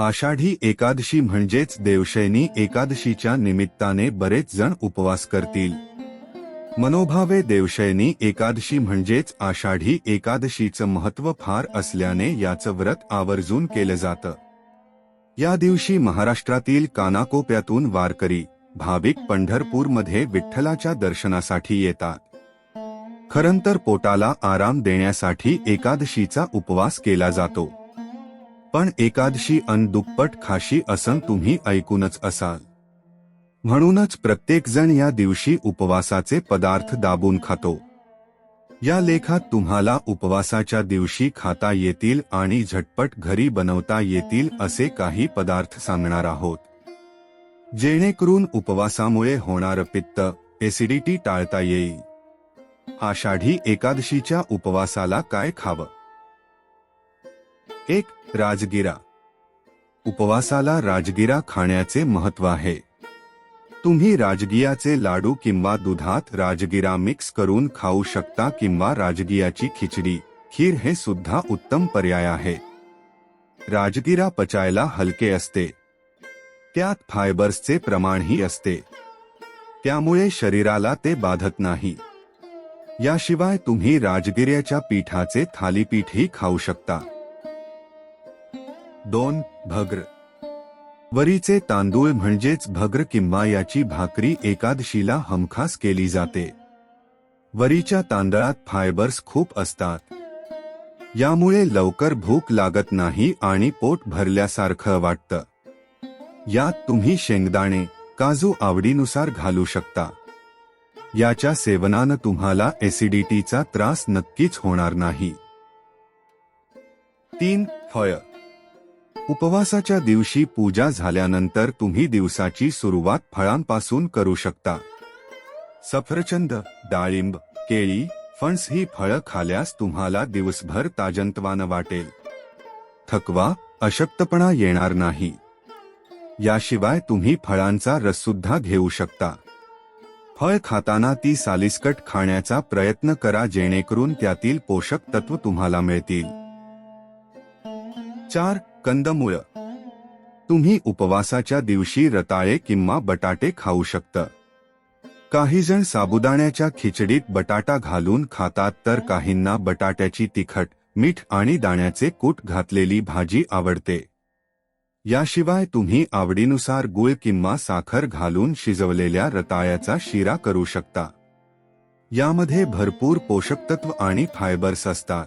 आषाढी एकादशी म्हणजेच देवशयनी एकादशीच्या निमित्ताने बरेच जण उपवास करतील. मनोभावे देवशयनी एकादशी म्हणजेच आषाढी एकादशीचं महत्त्व फार असल्याने याचं व्रत आवर्जून केलं जातं. या दिवशी महाराष्ट्रातील कानाकोप्यातून वारकरी भाविक पंढरपूरमध्ये विठ्ठलाच्या दर्शनासाठी येतात. खरंतर पोटाला आराम देण्यासाठी एकादशीचा उपवास केला जातो. पण एकादशी अन दुप्पट खाशी असं तुम्ही ऐकूनच असाल. म्हणूनच प्रत्येकजण या दिवशी उपवासाचे पदार्थ दाबून खातो. या लेखात तुम्हाला उपवासाच्या दिवशी खाता येतील आणि झटपट घरी बनवता येतील असे काही पदार्थ सांगणार आहोत. जेणेकरून उपवासामुळे होणारं पित्त एसिडिटी टाळता येईल. आषाढी एकादशीच्या उपवासाला काय खावं? एक राजगिरा. उपवासाला राजगिरा खाण्याचे महत्त्व आहे. तुम्ही राजगियाचे लाडू किंवा दुधात राजगिरा मिक्स करून खाऊ शकता किंवा राजगियाची खिचडी खीर हे सुद्धा उत्तम पर्याय आहे. राजगिरा पचायला हलके असते. त्यात फायबर्सचे प्रमाणही असते. त्यामुळे शरीराला ते बाधत नाही. याशिवाय तुम्ही राजगिऱ्याच्या पीठाचे थालीपीठही खाऊ शकता. दोन भग्र. वरीचे तांदूळ म्हणजेच भग्र किंवा याची भाकरी एकादशीला हमखास केली जाते. वरीच्या तांदळात फायबर्स खूप असतात. यामुळे लवकर भूक लागत नाही आणि पोट भरल्यासारखं वाटतं. यात तुम्ही शेंगदाणे काजू आवडीनुसार घालू शकता. याच्या सेवनानं तुम्हाला एसिडिटीचा त्रास नक्कीच होणार नाही. तीन फळ. उपवासाच्या दिवशी पूजा झाल्यानंतर तुम्ही दिवसाची सुरुवात फळांपासून करू शकता. सफरचंद डाळिंब केळी फणस ही फळं खाल्यास तुम्हाला दिवसभर ताजंतवानं वाटेल. थकवा अशक्तपणा येणार नाही. याशिवाय तुम्ही फळांचा रससुद्धा घेऊ शकता. फळ खाताना ती सालिस्कट खाण्याचा प्रयत्न करा जेणेकरून त्यातील पोषक तत्व तुम्हाला मिळतील. चार कंदमुळ. तुम्ही उपवासाच्या दिवशी रताळे किंवा बटाटे खाऊ शकता. काहीजण साबुदाण्याच्या खिचडीत बटाटा घालून खातात तर काहींना बटाट्याची तिखट मीठ आणि दाण्याचे कूट घातलेली भाजी आवडते. याशिवाय तुम्ही आवडीनुसार गुळ किंवा साखर घालून शिजवलेल्या रताळ्याचा शिरा करू शकता. यामध्ये भरपूर पोषकतत्व आणि फायबर्स असतात.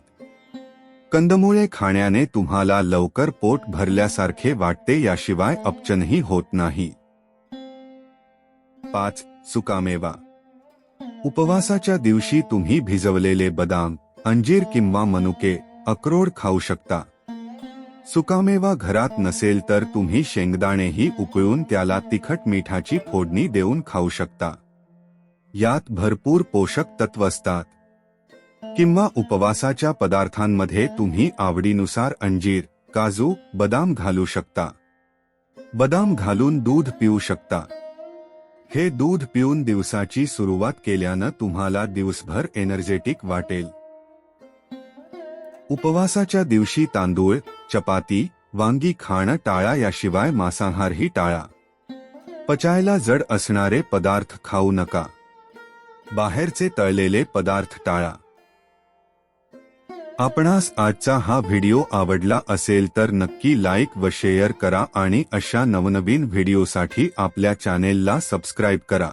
कंदमुळे खाण्याने तुम्हाला लवकर पोट भरल्यासारखे वाटते याशिवाय अपचनही होत नाही. पाच सुकामेवा. उपवासाच्या दिवशी तुम्ही भिजवलेले बदाम अंजीर किंवा मनुके अक्रोड खाऊ शकता. सुकामेवा घरात नसेल तर तुम्ही शेंगदाणेही उकळून त्याला तिखट मिठाची फोडणी देऊन खाऊ शकता. यात भरपूर पोषक तत्व असतात. किंवा उपवासाच्या पदार्थांमध्ये तुम्ही आवडीनुसार अंजीर काजू बदाम घालू शकता. बदाम घालून दूध पिऊ शकता. हे दूध पिऊन दिवसाची सुरुवात केल्यानं तुम्हाला दिवसभर एनर्जेटिक वाटेल. उपवासाच्या दिवशी तांदूळ चपाती वांगी खाणं टाळा याशिवाय मांसाहारही टाळा. पचायला जड असणारे पदार्थ खाऊ नका. बाहेरचे तळलेले पदार्थ टाळा. आपणास आजचा हा व्हिडिओ आवडला असेल तर नक्की लाईक व शेअर करा आणि अशा नवनवीन व्हिडिओसाठी आपल्या चॅनेलला सबस्क्राईब करा.